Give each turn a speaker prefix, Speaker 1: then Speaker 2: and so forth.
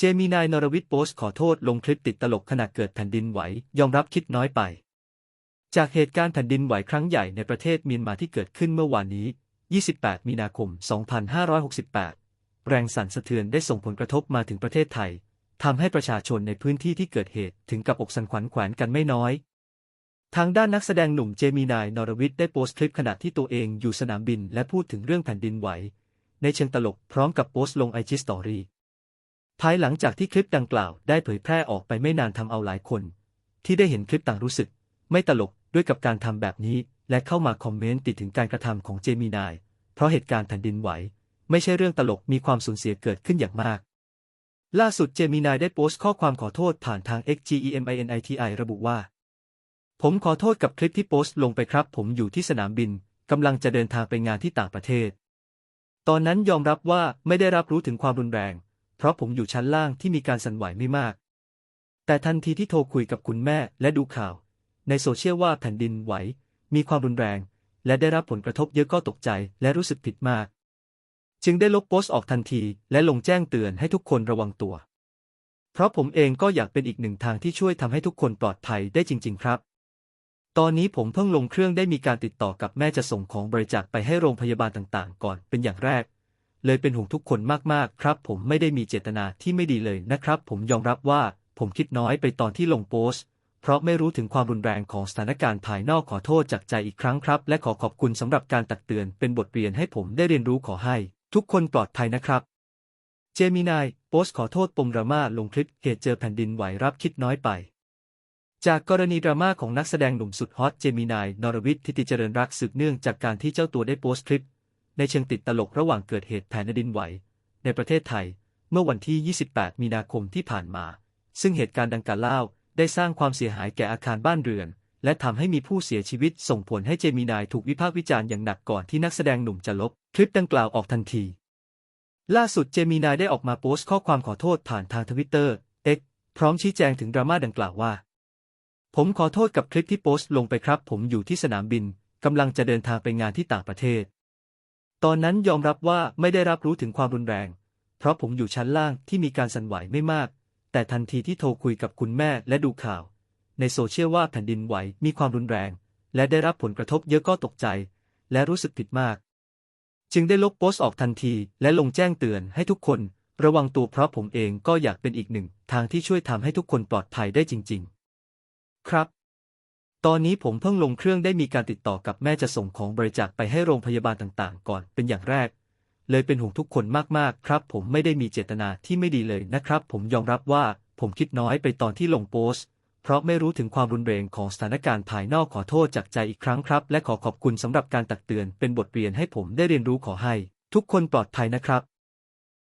Speaker 1: เจมินายนรวิทย์โพสต์ขอโทษลงคลิปติดตลกขณะเกิดแผ่นดินไหว ยอมรับคิดน้อยไป จากเหตุการณ์แผ่นดินไหวครั้งใหญ่ในประเทศเมียนมาที่เกิดขึ้นเมื่อวานนี้ 28 มีนาคม 2568 แรงสั่นสะเทือนได้ส่งผลกระทบมาถึงประเทศไทยทำให้ประชาชนในพื้นที่ที่เกิดเหตุถึงกับอกสันขวัญแขวนกันไม่น้อย ทางด้านนักแสดงหนุ่มเจมินายนรวิทย์ได้โพสต์คลิปขณะที่ตัวเองอยู่สนามบินและพูดถึงเรื่องแผ่นดินไหว ในเชิงตลกพร้อมกับโพสต์ลงไอจีสตอรี่ ภายหลังจากที่คลิปดังกล่าวได้เผยแพร่ออกไปไม่นานทำเอาหลายคน ที่ได้เห็นคลิปต่างรู้สึก ไม่ตลกด้วยกับการทำแบบนี้ และเข้ามาคอมเมนต์ติดถึงการกระทำของเจมินาย เพราะเหตุการณ์แผ่นดินไหว ไม่ใช่เรื่องตลกมีความสูญเสียเกิดขึ้นอย่างมาก ล่าสุดเจมินายได้โพสต์ข้อความขอโทษผ่านทาง XGEMINITI ระบุว่า ผมขอโทษกับคลิปที่โพสต์ลงไปครับ ผมอยู่ที่สนามบินกำลังจะเดินทางไปงานที่ต่างประเทศ ตอนนั้นยอมรับว่าไม่ได้รับรู้ถึงความรุนแรง เพราะผมอยู่ชั้นล่างที่มีการสั่นไหวไม่มาก แต่ทันทีที่โทรคุยกับคุณแม่และดูข่าว ในโซเชียลว่าแผ่นดินไหว มีความรุนแรง และได้รับผลกระทบเยอะก็ตกใจและรู้สึกผิดมาก จึงได้ลบโพสต์ออกทันทีและลงแจ้งเตือนให้ทุกคนระวังตัว เพราะผมเองก็อยากเป็นอีกหนึ่งทางที่ช่วยทำให้ทุกคนปลอดภัยได้จริง ๆ ครับตอนนี้ผมเพิ่งลงเครื่องได้มีการติดต่อกับแม่จะส่งของบริจาคไปให้โรงพยาบาลต่างๆ ก่อนเป็นอย่างแรก เลยเป็นห่วงทุกคนมากๆ ครับผมไม่ได้มีเจตนาที่ไม่ดีเลยนะครับ ผมยอมรับว่าผมคิดน้อยไปตอนที่ลงโพสต์ เพราะไม่รู้ถึงความรุนแรงของสถานการณ์ภายนอกขอโทษจากใจอีกครั้งครับ และขอขอบคุณสำหรับการตักเตือนเป็นบทเรียนให้ผมได้เรียนรู้ขอให้ ทุกคนปลอดภัยนะครับ เจมินายโพสต์ขอโทษปมดราม่าลงคลิปเหตุเจอแผ่นดินไหวรับคิดน้อยไปจากกรณีดราม่าของนักแสดงหนุ่มสุดฮอตเจมินาย นรวิทย์ทิติเจริญรักสืบเนื่องจากการที่เจ้าตัวได้โพสต์คลิป ในเชิงติดตลกระหว่างเกิดเหตุแผ่นดินไหว ในประเทศไทย เมื่อวันที่ 28 มีนาคมที่ผ่านมา ซึ่งเหตุการณ์ดังกล่าวได้สร้างความเสียหายแก่อาคารบ้านเรือน และทำให้มีผู้เสียชีวิตส่งผลให้เจมินายถูกวิพากษ์วิจารณ์อย่างหนักก่อนที่นักแสดงหนุ่มจะลบคลิปดังกล่าวออกทันที ล่าสุดเจมินายได้ออกมาโพสต์ข้อความขอโทษผ่านทางทวิตเตอร์ X พร้อมชี้แจงถึงดราม่าดังกล่าวว่า ผมขอโทษกับคลิปที่โพสต์ลงไปครับ ผมอยู่ที่สนามบินกำลังจะเดินทางไปงานที่ต่างประเทศ ตอนนั้นยอมรับว่าไม่ได้รับรู้ถึงความรุนแรง เพราะผมอยู่ชั้นล่างที่มีการสั่นไหวไม่มาก แต่ทันทีที่โทรคุยกับคุณแม่และดูข่าว ในโซเชียลว่าแผ่นดินไหวมีความรุนแรง และได้รับผลกระทบเยอะก็ตกใจ และรู้สึกผิดมาก จึงได้ลบโพสต์ออกทันทีและลงแจ้งเตือนให้ทุกคน ระวังตัวเพราะผมเองก็อยากเป็นอีกหนึ่ง ทางที่ช่วยทำให้ทุกคนปลอดภัยได้จริง ๆ ครับ ตอนนี้ผมเพิ่งลงเครื่องได้มีการติดต่อกับแม่จะส่งของบริจาคไปให้โรงพยาบาลต่างๆ ก่อนเป็นอย่างแรก เลยเป็นห่วงทุกคนมากๆ ครับ ผมไม่ได้มีเจตนาที่ไม่ดีเลยนะครับ ผมยอมรับว่าผมคิดน้อยไปตอนที่ลงโพสต์ เพราะไม่รู้ถึงความรุนแรงของสถานการณ์ภายนอกขอโทษจากใจอีกครั้งครับ และขอขอบคุณสำหรับการตักเตือนเป็นบทเรียนให้ผมได้เรียนรู้ขอให้ ทุกคนปลอดภัยนะครับ